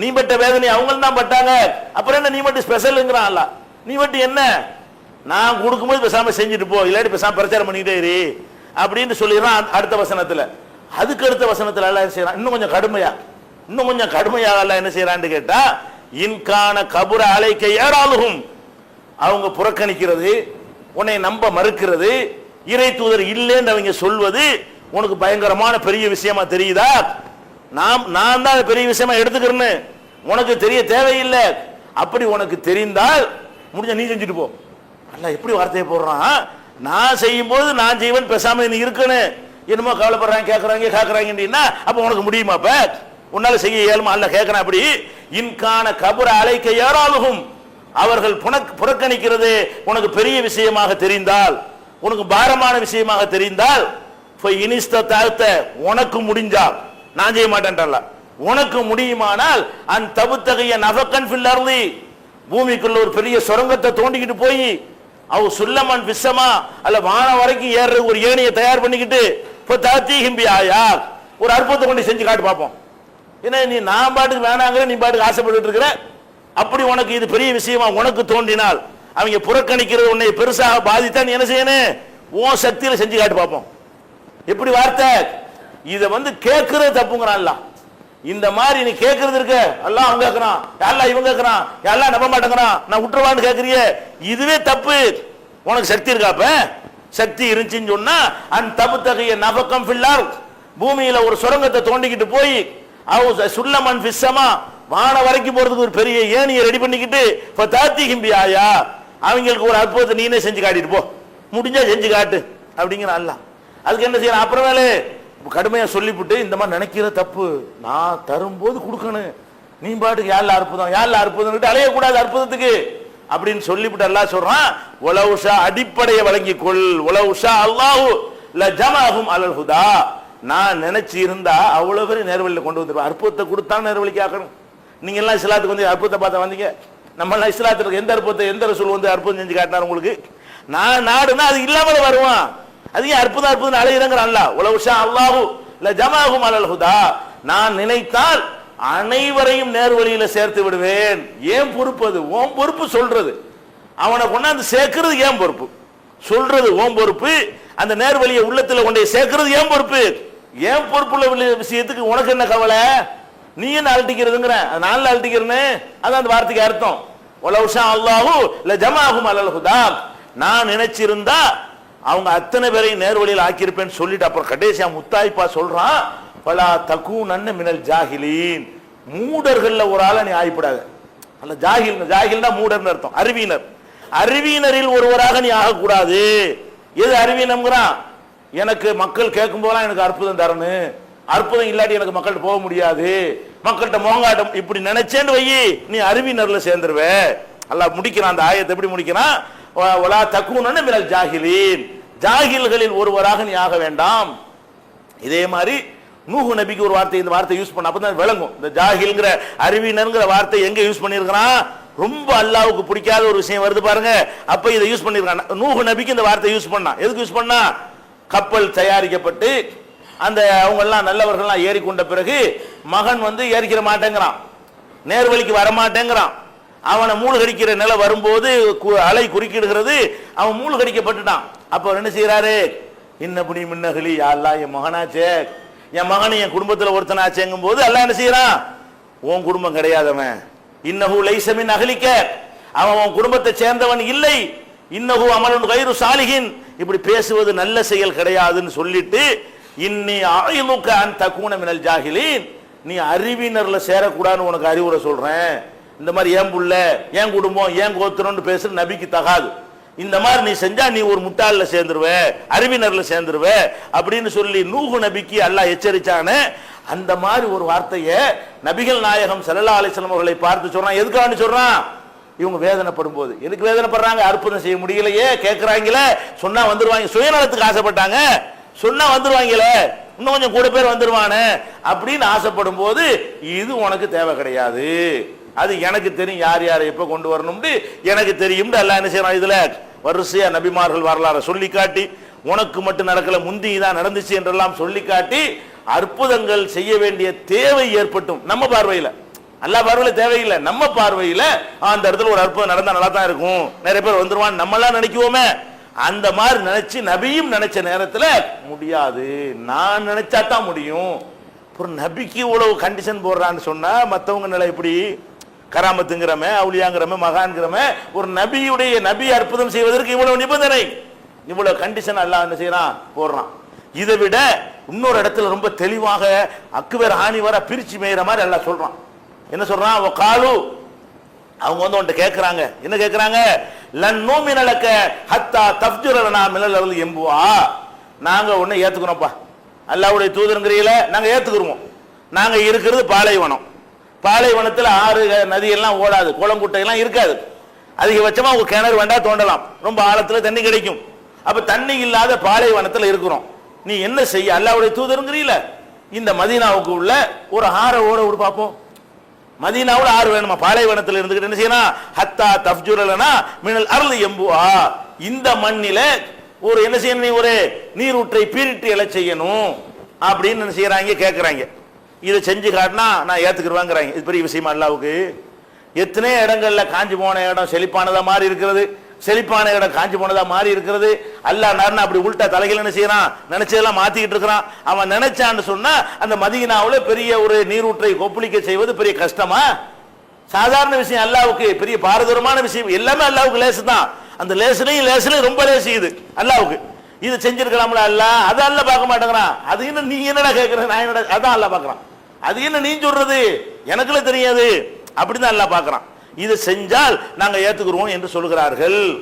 நீ பட்ட வேதனை அவங்க தான் பட்டாங்க. அப்புறம் என்ன நீ மட்டும் ஸ்பெஷல்ங்கிறான் நீ மட்டும் என்ன? நான் கொடுக்கும்போது பேசாம செஞ்சுட்டு போ. இல்லாட்டி பேசாம பிரச்சாரம் பண்ணிக்கிட்டே இரு. அப்படின்னு சொல்லிடுறான் அடுத்த வசனத்துல. அதுக்கு அடுத்த வசனத்துல எல்லாம் என்ன செய்யறான்? இன்னும் கொஞ்சம் கடுமையா. இன்னும் கொஞ்சம் கடுமையாக எல்லாம் என்ன செய்யறான்னு கேட்டா இன்கான கபுர அலைக்க ஏறாளுகும் அவங்க புறக்கணிக்கிறது உன்னை நம்ப மறுக்கிறது இறை தூதர் இல்லைன்னு அவங்க சொல்வது உனக்கு பயங்கரமான பெரிய விஷயமா தெரியுதா? நாம் நான் தான் அதை பெரிய விஷயமா எடுத்துக்கிறேன்னு உனக்கு தெரிய தேவையில்லை. அப்படி உனக்கு தெரிந்தால் முடிஞ்ச நீ செஞ்சுட்டு போ. அல்ல எப்படி வார்த்தையை போடுறான்? நான் செய்யும் போது நான் செய்வேன் பேசாம நீ இருக்கணும். என்னமோ கவலைப்படுறாங்க கேட்கறாங்க கேட்கறாங்கன்னா அப்ப உனக்கு முடியுமா அப்ப? உன்னால செய்ய இயலுமா? அல்ல கேட்கறான் அப்படி. இன்கான கபுர அலைக்க ஏறாலும் அவர்கள் புனக்- புறக்கணிக்கிறது உனக்கு பெரிய விஷயமாக தெரிந்தால் உனக்கு பாரமான விஷயமாக தெரிந்தால் இனிஸ்த தாழ்த்த உனக்கு முடிஞ்சால் நான் செய்ய மாட்டேன்டல்ல உனக்கு முடியுமானால் அந்த தபுத்தகைய நபக்கன் ஃபில்லர்லி பூமிக்குள்ள ஒரு பெரிய சுரங்கத்தை தோண்டிக்கிட்டு போய் அவ சுல்லமன் விஷமா அல்ல வானம் வரைக்கும் ஏற ஒரு ஏணியை தயார் பண்ணிக்கிட்டு இப்போ தாத்தி ஹிம்பி ஆயா? ஒரு அற்புதத்தை கொண்டு செஞ்சு காட்டு பார்ப்போம் ஏன்னா நீ நான் பாட்டுக்கு வேணாங்கிற நீ பாட்டுக்கு ஆசைப்பட்டுட்டு இருக்கிற அப்படி உனக்கு இது பெரிய விஷயமா உனக்கு தோன்றினால் அவங்க புறக்கணிக்கிறது உன்னை பெருசாக பாதித்தா நீ என்ன செய்யணும்? உன் சக்தியில் செஞ்சு காட்டு பார்ப்போம் எப்படி வார்த்தை? இதை வந்து கேட்கறது தப்புங்கிறான்ல இந்த மாதிரி நீ கேட்கறது இருக்க எல்லாம் அவங்க கேட்கறான். எல்லாம் இவங்க கேட்கறான். எல்லாம் நம்ப மாட்டேங்கிறான். நான் விட்டுருவான்னு கேட்கறிய. இதுவே தப்பு. உனக்கு சக்தி இருக்காப்ப சக்தி இருந்துச்சுன்னு சொன்னா அந்த தப்பு தகைய நபக்கம் ஃபில்லார் பூமியில ஒரு சுரங்கத்தை தோண்டிக்கிட்டு போய் அவ சுல்லமன் ஃபிஸ்ஸமா வான வரைக்கும் போறதுக்கு ஒரு பெரிய ஏணியை ரெடி பண்ணிக்கிட்டு இப்ப தாத்தி கிம்பி ஆயா அவங்களுக்கு ஒரு அற்புதத்தை நீனே செஞ்சு காட்டிட்டு போ. முடிஞ்சா செஞ்சு காட்டு. அப்படிங்கிற அல்ல அதுக்கு என்ன செய்யணும்? அப்புறமேலே கடுமையாக சொல்லிவிட்டு இந்த மாதிரி நினைக்கிற தப்பு. நான் தரும்போது கொடுக்கணும். நீ பாட்டுக்கு யாரில் அற்புதம்? யாரில் அற்புதம்? அலையக்கூடாது அற்புதத்துக்கு. அப்படின்னு சொல்லிவிட்டு அல்லா சொல்றான் உலவுஷா அடிப்படையை வழங்கி கொள் உலவுஷா அல்லாஹு லஜமாகும் அலல் ஹுதா. நான் நினைச்சு இருந்தா அவ்வளவு பேரும் நேர்வழியில் கொண்டு வந்துருவேன். அற்புதத்தை கொடுத்தா நேர்வழிக்கு ஆக்கணும். நீங்க எல்லாம் இஸ்லாத்துக்கு வந்து அற்புதத்தை பார்த்த வந்தீங்க. நம்ம எல்லாம் இஸ்லாத்துக்கு எந்த அற்புதத்தை எந்த ரசூல் வந்து அற்புதம் செஞ்சு காட்டினார் உங்களுக்கு? நான் நாடுனா அது இல்லாமல் வருவான். அது ஏன் அற்புதம் அற்புதம் அலையிறங்கிற அல்ல உலவுஷா அல்லாஹு ல ஜமாஹும் அலல் ஹுதா. நான் நினைத்தால் அனைவரையும் நேர்வழியில சேர்த்து விடுவேன். ஏன் பொறுப்பு அது? ஓம் பொறுப்பு சொல்றது. அவனை கொண்டாந்து சேர்க்கிறது ஏன் பொறுப்பு? சொல்றது ஓம் பொறுப்பு. அந்த நேர்வழியை உள்ளத்தில் கொண்டே போய் சேர்க்கிறது ஏன் பொறுப்பு? ஏன் பொறுப்புள்ள விஷயத்துக்கு உனக்கு என்ன கவலை? நீ என்ன அழட்டிக்கிறதுங்கிற நான் அழட்டிக்கிறேன்னு அதான் அந்த வார்த்தைக்கு அர்த்தம். உலவுஷா அல்லாஹூ இல்ல ஜமாகும் அலல் ஹுதா. நான் நினைச்சிருந்தா அவங்க அத்தனை பேரையும் நேர்வழியில் ஆக்கியிருப்பேன்னு சொல்லிட்டு அப்புறம் கடைசியா முத்தாய்ப்பா சொல்றான் பலா தகு நன்ன மினல் ஜாகிலீன். மூடர்கள்ல ஒரு ஆளை நீ ஆயிப்படாத. அல்ல ஜாகில் ஜாகில்னா மூடர்னு அர்த்தம் அறிவியினர் அறிவியினரில் ஒருவராக நீ ஆகக்கூடாது. எது அறிவீனம்ங்கிறான்? எனக்கு மக்கள் கேட்கும் போதெல்லாம் எனக்கு அற்புதம் தரணும் அற்புதம் இல்லாட்டி எனக்கு மக்கள்கிட்ட போக முடியாது. மக்கள்கிட்ட மோங்காட்டம் இப்படி நினைச்சேன்னு வை நீ அறிவியினர்ல சேர்ந்துருவ. அல்ல முடிக்கிறான் அந்த ஆயத்தை எப்படி முடிக்கிறான்? ஒலா தக்கூனன்னு மினல் ஜாகிலீன். ஜாகில்களில் ஒருவராக நீ ஆக வேண்டாம். இதே மாதிரி நூஹு நபிக்கு ஒரு வார்த்தை இந்த வார்த்தை யூஸ் பண்ண அப்பதான் விளங்கும். இந்த ஜாகில்ங்கிற அறிவினர்ங்கிற வார்த்தை எங்க யூஸ் பண்ணியிருக்கிறான் ரொம்ப அல்லாவுக்கு பிடிக்காத ஒரு விஷயம் வருது பாருங்க. அப்ப இதை யூஸ் பண்ணிருக்கான் நூஹு நபிக்கு இந்த வார்த்தை யூஸ் பண்ணா எதுக்கு யூஸ் பண்ணா? கப்பல் தயாரிக்கப்பட்டு அந்த அவங்க எல்லாம் நல்லவர்கள்லாம் ஏறிக்கொண்ட பிறகு மகன் வந்து ஏறிக்கிற மாட்டேங்கிறான். நேர்வழிக்கு வர மாட்டேங்கிறான் அவனை மூழ்கடிக்கிற நிலை வரும்போது கு- அலை குறுக்கிடுகிறது. அவன் மூழ்கடிக்கப்பட்டுட்டான். அப்ப என்ன செய்யறாரு இன்னபடி மின்னகலி அல்லா என் மகனாச்சே. என் மகன் என் குடும்பத்தில் ஒருத்தனாச்சேங்கும் போது அல்லா என்ன செய்யறான் உன் குடும்பம் கிடையாதவன். இன்னஹு லைசமின் அகலிக்க அவன் உன் குடும்பத்தை சேர்ந்தவன் இல்லை. இன்னஹு அமலன் கயிறு சாலிகின் இப்படி பேசுவது நல்ல செயல் கிடையாதுன்னு சொல்லிட்டு இன்னி ஆயுமுக அன் தக்கூன மினல் ஜாகிலீன் நீ அறிவினர்ல சேரக்கூடாதுன்னு உனக்கு அறிவுரை சொல்றேன். இந்த மாதிரி ஏன் புள்ள ஏன் குடும்பம் ஏன் கோத்திரம்னு பேசுற நபிக்கு தகாது. இந்த மாதிரி நீ செஞ்சா நீ ஒரு முட்டாளில் சேர்ந்துருவ அறிவினர்ல சேர்ந்துருவ அப்படின்னு சொல்லி நூகு நபிக்கு அல்லாஹ் எச்சரிச்சானே அந்த மாதிரி ஒரு வார்த்தையை நபிகள் நாயகம் ஸல்லல்லாஹு அலைஹி அவர்களை பார்த்து சொல்றான். எதுக்கான்னு சொல்றான்? இவங்க வேதனைப்படும் போது எதுக்கு வேதனைப்படுறாங்க? அற்புதம் செய்ய முடியலையே கேட்குறாங்களே சொன்னா வந்துருவாங்க. சுயநலத்துக்கு ஆசைப்பட்டாங்க. சொன்னா வந்துருவாங்களே இன்னும் கொஞ்சம் கூட பேர் வந்துருவானு அப்படின்னு ஆசைப்படும் போது இது உனக்கு தேவை கிடையாது. அது எனக்கு தெரியும் யார் யாரை எப்போ கொண்டு வரணும்னு எனக்கு தெரியும் எல்லாம் என்ன செய்யணும் இதுல வரிசையா நபிமார்கள் வரலாறு சொல்லி காட்டி உனக்கு மட்டும் நடக்கல முந்தி தான் நடந்துச்சு என்றெல்லாம் சொல்லி காட்டி அற்புதங்கள் செய்ய வேண்டிய தேவை ஏற்பட்டும் நம்ம பார்வையில். எல்லா பார்வையில் தேவையில்லை நம்ம பார்வையில் அந்த இடத்துல ஒரு அற்புதம் நடந்தா நல்லா தான் இருக்கும். நிறைய பேர் வந்துருவான் நம்மளாம் நினைக்குவோமே. அந்த மாதிரி நினைச்சு நபியும் நினைச்ச நேரத்தில் முடியாது. நான் நினைச்சா தான் முடியும். அப்புறம் நபிக்கு இவ்வளவு கண்டிஷன் போடுறான்னு சொன்னா மற்றவங்க நிலை எப்படி? கராமத்துங்கிறமே அவுளியாங்கிறமே மகான்கிறமே ஒரு நபியுடைய நபி அற்புதம் செய்வதற்கு இவ்வளவு நிபந்தனை. இவ்வளவு கண்டிஷன் அல்ல என்ன செய்யறான்? போடுறான். இதை விட இன்னொரு இடத்துல ரொம்ப தெளிவாக அக்குவேர் ஆணி வர பிரிச்சு மேயிற மாதிரி எல்லாம் சொல்றான். என்ன சொல்றான்? "வ காலு. அவங்க வந்து உன்ட்ட கேட்கறாங்க என்ன கேட்கறாங்க லன் நூமினலக்க ஹத்தா தப்ஜுரலனா மினல் எம்புவா. நாங்க உன்னை ஏத்துக்கிறோம்ப்பா. அல்லாவுடைய தூதருங்கிறீங்கள நாங்க ஏத்துக்கிறோம் நாங்க இருக்கிறது பாலைவனம். பாலைவனத்தில் ஆறு நதி எல்லாம் ஓடாது குளங்குட்டை எல்லாம் இருக்காது. அதிகபட்சமா உங்கள் கிணறு வேண்டா தோண்டலாம். ரொம்ப ஆழத்துல தண்ணி கிடைக்கும். அப்ப தண்ணி இல்லாத பாலைவனத்தில் இருக்கிறோம். நீ என்ன செய்ய? அல்லாவுடைய தூதருங்கிறீல? இந்த மதீனாவுக்கு உள்ள ஒரு ஆற ஓட விடு பார்ப்போம் மதீனாவில் ஆறு வேணுமா? பாலைவனத்தில் இருந்துகிட்டு என்ன செய்யணும்? ஹத்தா தப்ஜுரலனா மினல் அருள் எம்புவா. இந்த மண்ணில ஒரு என்ன செய்யணும் ஒரு நீரூற்றை பீரிட்டு எழ செய்யணும். அப்படின்னு என்ன செய்யறாங்க? கேட்கறாங்க இதை செஞ்சு காட்டினா நான் ஏத்துக்கிடுவாங்கிறாங்க இது பெரிய விஷயமா அல்லாவுக்கு எத்தனை இடங்களில் காஞ்சி போன இடம் செழிப்பானதா மாறி இருக்கிறது. செழிப்பான இடம் காஞ்சி போனதாக மாறி இருக்கிறது. அல்லாஹ் நார்னா அப்படி உள்ட்டா தலைகள் என்ன செய்யறான்? நினைச்சதெல்லாம் மாத்திக்கிட்டு இருக்கிறான். அவன் நினைச்சான்னு சொன்னா அந்த மதீனாவுல பெரிய ஒரு நீரூற்றை கொப்பளிக்க செய்வது பெரிய கஷ்டமா? சாதாரண விஷயம் அல்லாவுக்கு பெரிய பாரதூரமான விஷயம் எல்லாமே அல்லாவுக்கு லேசு தான். அந்த லேசுலையும் லேசுலையும் ரொம்ப லேசு இது அல்லாவுக்கு இது செஞ்சிருக்கலாம்ல அல்ல அதான் அல்ல பார்க்க மாட்டேங்கிறான். அது என்ன நீ என்னடா கேட்கற நான் என்னடா அதான் அல்ல பார்க்கறான். அது என்ன நீ சொல்றது? எனக்குள்ள தெரியாது. அப்படிதான் எல்லாம் பார்க்கறான். இதை செஞ்சால் நாங்க ஏத்துக்குருவோம் என்று சொல்கிறார்கள்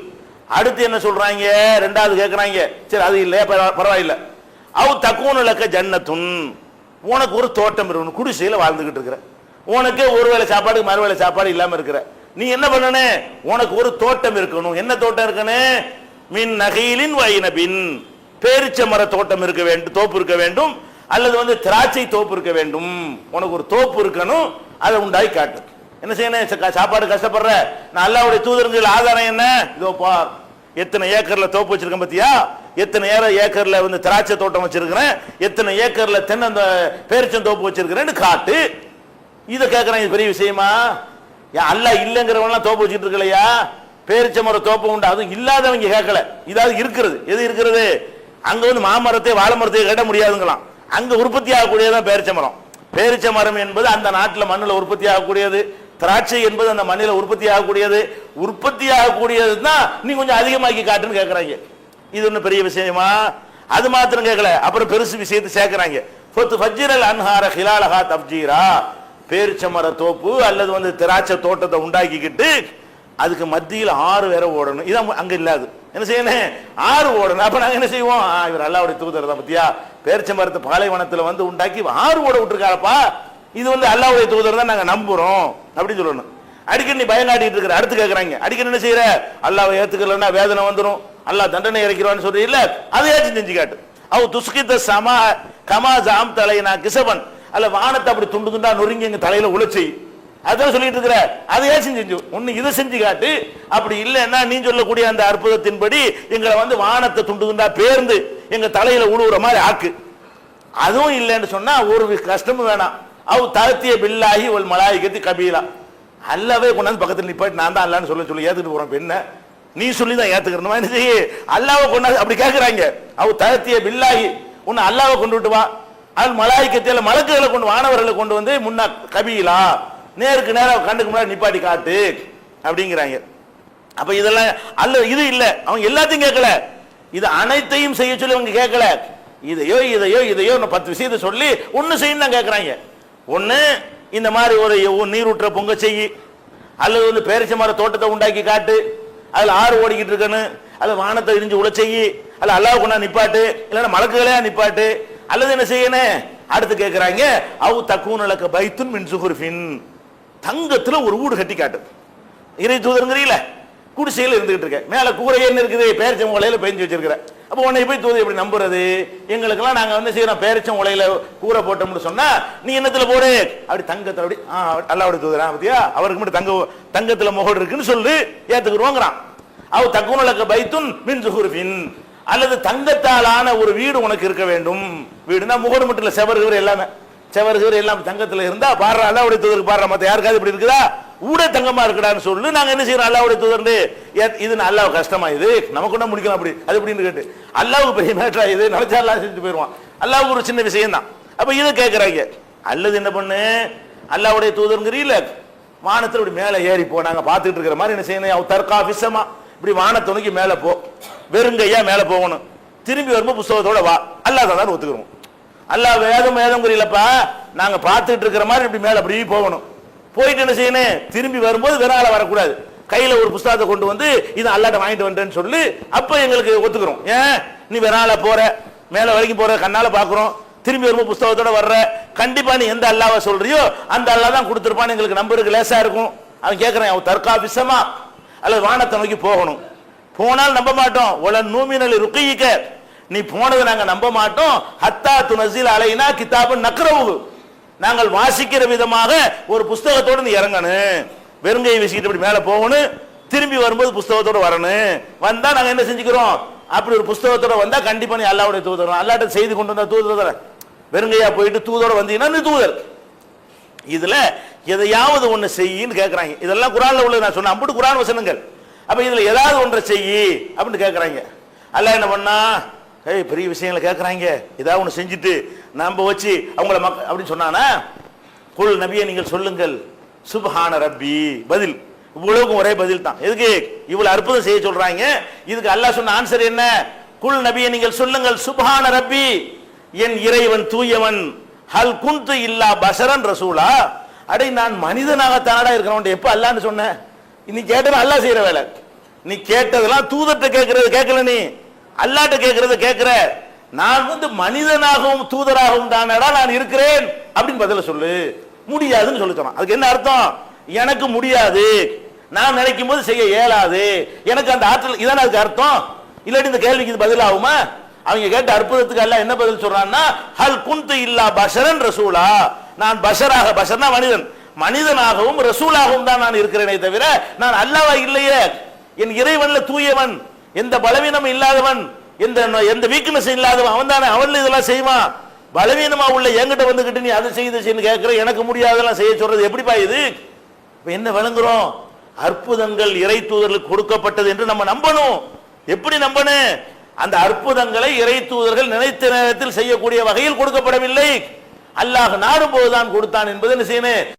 அடுத்து என்ன சொல்றாங்க? ரெண்டாவது கேட்கறாங்க சரி அது இல்லையா? பரவாயில்ல. பரவாயில்லை தக்குவன் இலக்க ஜன்னத்துன். உனக்கு ஒரு தோட்டம் இருக்கணும் குடிசையில் வாழ்ந்துகிட்டு இருக்கிற. உனக்கு ஒரு வேளை சாப்பாடு மறுவேளை சாப்பாடு இல்லாம இருக்கிற. நீ என்ன பண்ணனே? உனக்கு ஒரு தோட்டம் இருக்கணும். என்ன தோட்டம் இருக்கணும் மின் நகையிலின் வைனபின் பேரிச்ச மர தோட்டம் இருக்க வேண்டும் தோப்பு இருக்க வேண்டும். அல்லது வந்து திராட்சை தோப்பு இருக்க வேண்டும். உனக்கு ஒரு தோப்பு இருக்கணும் அதை உண்டாகி காட்டு. என்ன செய்யணும்? சாப்பாடு கஷ்டப்படுற? நான் அல்லாவுடைய தூதருங்கிற ஆதாரம் என்ன? இதோ பார். எத்தனை ஏக்கர்ல தோப்பு வச்சிருக்கேன் பாத்தியா? எத்தனை ஏற ஏக்கர்ல வந்து திராட்சை தோட்டம் வச்சிருக்கிறேன்? எத்தனை ஏக்கர்ல தென்னை பேரிச்சம் தோப்பு வச்சிருக்கிறேன்னு காட்டு. இதை கேட்கறேன் இது பெரிய விஷயமா? ஏன் அல்ல இல்லைங்கிறவங்களாம் தோப்பு வச்சுட்டு இருக்கலையா? பேரிச்ச மரம் தோப்பு உண்டு அதுவும் இல்லாதவங்க கேட்கல இதாவது இருக்கிறது. எது இருக்கிறது? அங்க வந்து மாமரத்தை வாழை மரத்தை கட்ட முடியாதுங்களாம். அங்க உற்பத்தி ஆகக்கூடியதான் பேரிச்ச மரம் பேரிச்ச மரம் என்பது அந்த நாட்டில் மண்ணில் உற்பத்தி ஆகக்கூடியது. திராட்சை என்பது அந்த மண்ணில் உற்பத்தி ஆகக்கூடியது. உற்பத்தி ஆகக்கூடியது தான் நீ கொஞ்சம் அதிகமாக்கி காட்டுன்னு கேட்குறாங்க இது ஒன்றும் பெரிய விஷயமா? அது மாத்திரம் கேட்கல அப்புறம் பெருசு விஷயத்தை சேர்க்குறாங்க. ஃபத்து ஃபஜ்ஜிரல் அன்ஹார ஹிலாலஹா தப்ஜீரா. பேரிச்சமர தோப்பு அல்லது வந்து திராட்சை தோட்டத்தை உண்டாக்கிக்கிட்டு அதுக்கு மத்தியில் ஆறு வேற ஓடணும். இதான் அங்கே இல்லாது. என்ன செய்யணும்? ஆறு ஓடணும். அப்போ நாங்கள் என்ன செய்வோம்? இவர் அல்லாவுடைய தூதர் தான் பத்தியா? பேரிச்ச மரத்து பாலைவனத்தில் வந்து உண்டாக்கி ஆறு ஓட விட்டுருக்காரப்பா. இது வந்து அல்லாவுடைய தூதர் தான் நாங்கள் நம்புகிறோம் அப்படின்னு சொல்லணும். அடிக்கடி நீ பயம் இருக்கிற அடுத்து கேட்குறாங்க அடிக்கடி என்ன செய்யற அல்லாவை ஏற்றுக்கலன்னா வேதனை வந்துடும் அல்லா தண்டனை இறக்கிறான்னு சொல்ற இல்ல அதையாச்சும் செஞ்சு காட்டு. அவ துஸ்கித்த சமா கமா ஜாம் தலைனா கிசவன் அல்ல வானத்தை அப்படி துண்டு துண்டா நொறுங்கி எங்கள் தலையில் உழைச்சி. அதான் சொல்லிட்டு இருக்கிற அதையே செஞ்சு? ஒன்னு இதை செஞ்சு காட்டு அப்படி இல்லைன்னா நீ சொல்லக்கூடிய அந்த அற்புதத்தின்படி எங்களை வந்து வானத்தை துண்டு துண்டா பேர்ந்து எங்க தலையில உழுவுற மாதிரி ஆக்கு. அதுவும் இல்லைன்னு சொன்னா ஒரு கஷ்டமும் வேணாம். அவ் தரத்திய பில்லாகி ஒரு மலாய்க்கத்து கபீலா. அல்லாவே கொண்டாந்து பக்கத்தில் நிப்பாட்டி நான் தான் அல்லான்னு சொல்ல சொல்லி ஏத்துக்கிட்டு போறோம் பெண்ண. நீ சொல்லி தான் ஏத்துக்கிறணுமா என்ன செய்ய? அல்லாவை கொண்டாந்து அப்படி கேட்கிறாங்க அவ் தரத்திய பில்லாகி உன்னை அல்லாவை கொண்டு விட்டு வா. அது மலாய்க்கத்தில மலக்குகளை கொண்டு வானவர்களை கொண்டு வந்து முன்னா கபீலா. நேருக்கு நேரம் கண்ணுக்கு முன்னாடி நிப்பாட்டி காட்டு அப்படிங்கிறாங்க. அப்ப இதெல்லாம் அல்ல இது இல்ல. அவங்க எல்லாத்தையும் கேட்கல. இது அனைத்தையும் செய்ய சொல்லி அவங்க கேட்கல. இதையோ இதையோ இதையோ பத்து விஷயத்தை சொல்லி ஒன்று செய்யணும் தான் கேட்கறாங்க. ஒன்று இந்த மாதிரி ஒரு நீர் நீரூற்ற பொங்க செய்யி அல்லது வந்து பேரிச்ச மர தோட்டத்தை உண்டாக்கி காட்டு அதுல ஆறு ஓடிக்கிட்டு இருக்கணும் அல்ல வானத்தை இடிஞ்சு உள்ள செய்யி அல்ல அல்லாஹ் கொண்டா நிப்பாட்டு இல்லைன்னா மலக்குகளையா நிப்பாட்டு அல்லது என்ன செய்யணும்? அடுத்து கேட்கறாங்க அவு தக்கூனலக்க பைத்துன் மின் சுகுர்ஃபின் தங்கத்துல ஒரு வீடு கட்டி காட்டு இறை தூதருங்கிறீல? குடிசையில் இருந்துகிட்டு இருக்க. மேல கூரை என்ன இருக்குது? பேரிச்சம் உலையில பெஞ்சு வச்சிருக்கிற. அப்போ உன்னை போய் தூது எப்படி நம்புறது? எங்களுக்கெல்லாம் நாங்கள் வந்து செய்யறோம் பேரிச்சம் உலையில கூரை போட்டோம்னு சொன்னா நீ என்னத்துல போடு? அப்படி தங்கத்தில் அப்படி ஆ அல்லாவுடைய தூதரா பத்தியா? அவருக்கு மட்டும் தங்க தங்கத்தில் முகடு இருக்குன்னு சொல்லி ஏத்துக்குருவோங்கிறான். அவ தக்குனலக்க பைத்துன் மின் சுகுர்பின் அல்லது தங்கத்தாலான ஒரு வீடு உனக்கு இருக்க வேண்டும். வீடுனா முகடு மட்டும் இல்லை செவர்கள் எல்லாமே. செவர்கள் எல்லாம் தங்கத்தில் இருந்தா பாடுற அல்லாவுடைய தூதருக்கு பாடுற மற்ற யாருக்காவது இப்படி இருக்குதா? ஊட தங்கமா இருக்கடான்னு சொல்லு. நாங்க என்ன செய்யறோம்? அல்லாவுடைய தூதர்ந்து இது அல்லாஹ் கஷ்டமா இது நமக்கு ஒண்ணா முடிக்கலாம் அப்படி? அது எப்படின்னு கேட்டு. அல்லாவுக்கு பெரிய மேட்டரா இது. நினைச்சா அல்லாஹ் செஞ்சு போயிடுவான் அல்லாவுக்கு ஒரு சின்ன விஷயம் தான் அப்ப இதை கேட்கறாங்க அல்லது என்ன பண்ணு? அல்லாவுடைய தூதருங்கிறீல வானத்தில் இப்படி மேலே ஏறி போ. நாங்கள் பார்த்துட்டு இருக்கிற மாதிரி என்ன செய்யணும்? அவன் தற்கா விஷமா இப்படி வானத்துணைக்கு மேலே போ. வெறுங்கையா மேலே போகணும். திரும்பி வரும்போது புஸ்தகத்தோட வா. அல்லாத தான் ஒத்துக்கிறோம். அல்ல வேதம் வேதங்கிறீங்களப்பா நாங்க பார்த்துட்டு இருக்கிற மாதிரி இப்படி மேல அப்படி போகணும். போயிட்டு என்ன செய்யணும்? திரும்பி வரும்போது வெறால வரக்கூடாது. கையில ஒரு புஸ்தகத்தை கொண்டு வந்து இது அல்லாட்ட வாங்கிட்டு வந்தேன்னு சொல்லி அப்ப எங்களுக்கு ஒத்துக்கிறோம். ஏன்? நீ வெறால போற மேல வரைக்கும் போற கண்ணால பாக்குறோம். திரும்பி வரும்போது புஸ்தகத்தோட வர்ற கண்டிப்பா நீ எந்த அல்லாவை சொல்றியோ அந்த அல்லாஹ் தான் கொடுத்துருப்பான்னு எங்களுக்கு நம்பருக்கு லேசா இருக்கும். அவன் கேட்குறேன் அவன் தற்காபிசமா அல்லது வானத்தை நோக்கி போகணும். போனால் நம்ப மாட்டோம். உல நூமினல் ருக்கிக்க நீ போனதை நாங்கள் நம்ப மாட்டோம். ஹத்தா துணசில் அலைனா கிதாபு நக்ரவு. நாங்கள் வாசிக்கிற விதமாக ஒரு புஸ்தகத்தோடு நீ இறங்கணும். வெறுங்கையை வீசிக்கிட்டு இப்படி மேலே போகணும். திரும்பி வரும்போது புஸ்தகத்தோட வரணும். வந்தால் நாங்கள் என்ன செஞ்சுக்கிறோம்? அப்படி ஒரு புஸ்தகத்தோட வந்தால் கண்டிப்பாக நீ அல்லாவுடைய தூதர். அல்லாட்ட செய்து கொண்டு வந்தால் தூதர் வெறுங்கையா போயிட்டு தூதோட வந்தீங்கன்னா நீ தூதர். இதில் எதையாவது ஒன்று செய்யின்னு கேட்குறாங்க இதெல்லாம் குரானில் உள்ள நான் சொன்னேன் அப்படி குரான் வசனங்கள். அப்போ இதில் ஏதாவது ஒன்றை செய்யி அப்படின்னு கேட்குறாங்க அல்ல என்ன பண்ணா? ஏய் பெரிய விஷயங்களை கேட்குறாங்க ஏதாவது ஒன்று செஞ்சுட்டு நாம வச்சு அவங்கள மக்க அப்படின்னு சொன்னானா? குல் நபியை நீங்கள் சொல்லுங்கள். சுபஹான ரப்பி. பதில். இவ்வளவுக்கும் ஒரே பதில் தான். எதுக்கு? இவ்வளவு அற்புதம் செய்ய சொல்றாங்க. இதுக்கு அல்லாஹ் சொன்ன ஆன்சர் என்ன? குல் நபியை நீங்கள் சொல்லுங்கள். சுபஹான ரப்பி. என் இறைவன் தூயவன். ஹல் குந்து இல்லா பசரன் ரசூலா. அடே நான் மனிதனாக தானடா இருக்கிறவன் எப்ப அல்லான்னு சொன்னேன் நீ கேட்டது அல்லாஹ் செய்யற வேலை. நீ கேட்டதெல்லாம் தூதத்தை கேட்கறது கேட்கல நீ. அல்லாட்ட கேட்கறத கேட்கிற நான் வந்து மனிதனாகவும் தூதராகவும் தானடா நான் இருக்கிறேன். அப்படின்னு பதில சொல்லு. முடியாதுன்னு சொல்லி சொன்னான். அதுக்கு என்ன அர்த்தம்? எனக்கு முடியாது. நான் நினைக்கும் போது செய்ய இயலாது. எனக்கு அந்த ஆற்றல் இதான அதுக்கு அர்த்தம்? இல்லாட்டி இந்த கேள்விக்கு இது பதில் ஆகுமா? அவங்க கேட்ட அற்புதத்துக்கு அல்ல என்ன பதில் சொல்றான்னா ஹல் குந்து இல்லா பஷரன் ரசூலா. நான் பஷராக பஷர்னா மனிதன். மனிதனாகவும் ரசூலாகவும் தான் நான் இருக்கிறேனே தவிர நான் அல்லாவா இல்லையே? என் இறைவன்ல தூயவன். எந்த பலவீனம் இல்லாதவன் எந்த எந்த வீக்னஸ் இல்லாதவன் அவன் தானே அவன் இதெல்லாம் செய்வான். பலவீனமா உள்ள என்கிட்ட வந்துகிட்டு நீ அதை செய்து செய்யு கேட்கிற எனக்கு முடியாதெல்லாம் செய்ய சொல்றது எப்படிப்பா இது? இப்ப என்ன விளங்குறோம்? அற்புதங்கள் இறை தூதர்களுக்கு கொடுக்கப்பட்டது என்று நம்ம நம்பணும். எப்படி நம்பணும்? அந்த அற்புதங்களை இறை தூதர்கள் நினைத்த நேரத்தில் செய்யக்கூடிய வகையில் கொடுக்கப்படவில்லை. அல்லாஹ் நாடும் போதுதான் கொடுத்தான் என்பது என்ன செய்யணும்?